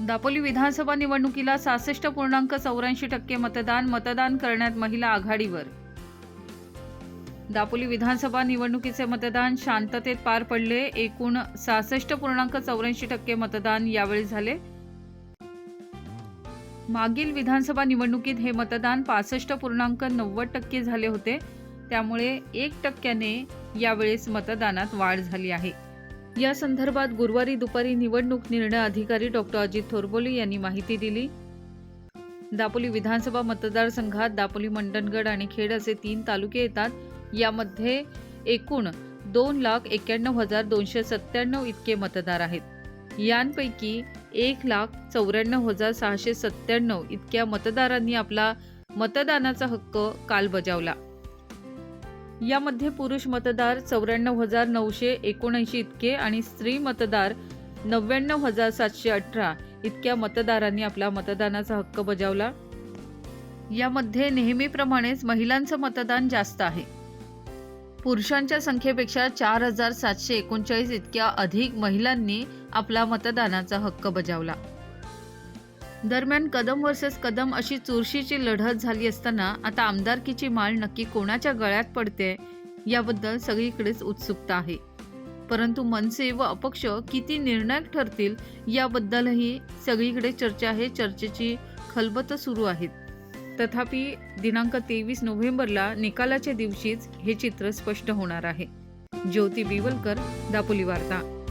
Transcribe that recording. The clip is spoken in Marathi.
दापोली विधानसभा निवडणुकीला सहासष्ट पूर्णांक चौऱ्याऐंशी टक्के मतदान मतदान करण्यात महिला आघाडीवर. दापोली विधानसभा निवडणुकीचे मतदान शांततेत पार पडले एकूण सहासष्ट पूर्णांक चौऱ्याऐंशी टक्के मतदान यावेळी झाले. मागील विधानसभा निवडणुकीत हे मतदान पासष्ट पूर्णांक नव्वद टक्के झाले होते त्यामुळे एक टक्क्याने यावेळेस मतदानात वाढ झाली आहे. या संदर्भात गुरुवारी दुपारी निवडणूक निर्णय अधिकारी डॉक्टर अजित थोरबोले यांनी माहिती दिली. दापोली विधानसभा मतदारसंघात दापोली मंडणगड आणि खेड असे तीन तालुके येतात. यामध्ये एकूण दोन लाख एक्क्याण्णव हजार दोनशे सत्त्याण्णव इतके मतदार आहेत. यांपैकी एक लाख चौऱ्याण्णव हजार सहाशे सत्त्याण्णव इतक्या मतदारांनी आपला मतदानाचा हक्क काल बजावला. यामध्ये पुरुष मतदार चौऱ्याण्णव हजार नऊशे एकोणऐंशी इतके आणि स्त्री मतदार नव्याण्णव हजार सातशे अठरा इतक्या मतदारांनी आपला मतदानाचा हक्क बजावला. यामध्ये नेहमीप्रमाणेच महिलांचं मतदान जास्त आहे. पुरुषांच्या संख्येपेक्षा चार हजार सातशे एकोणचाळीस इतक्या अधिक महिलांनी आपला मतदानाचा हक्क बजावला. दरम्यान कदम वर्सेस कदम अशी चुरशीची लढत झाली असताना आता आमदारकीची माळ नक्की कोणाच्या गळ्यात पडते याबद्दल सगळीकडेच उत्सुकता आहे. परंतु मनसे व अपक्ष किती निर्णायक ठरतील याबद्दलही सगळीकडे चर्चा आहे. चर्चेची खलबत सुरू आहेत. तथापि दिनांक तेवीस नोव्हेंबरला निकालाच्या दिवशीच हे चित्र स्पष्ट होणार आहे. ज्योती बिवलकर दापोली वार्ता.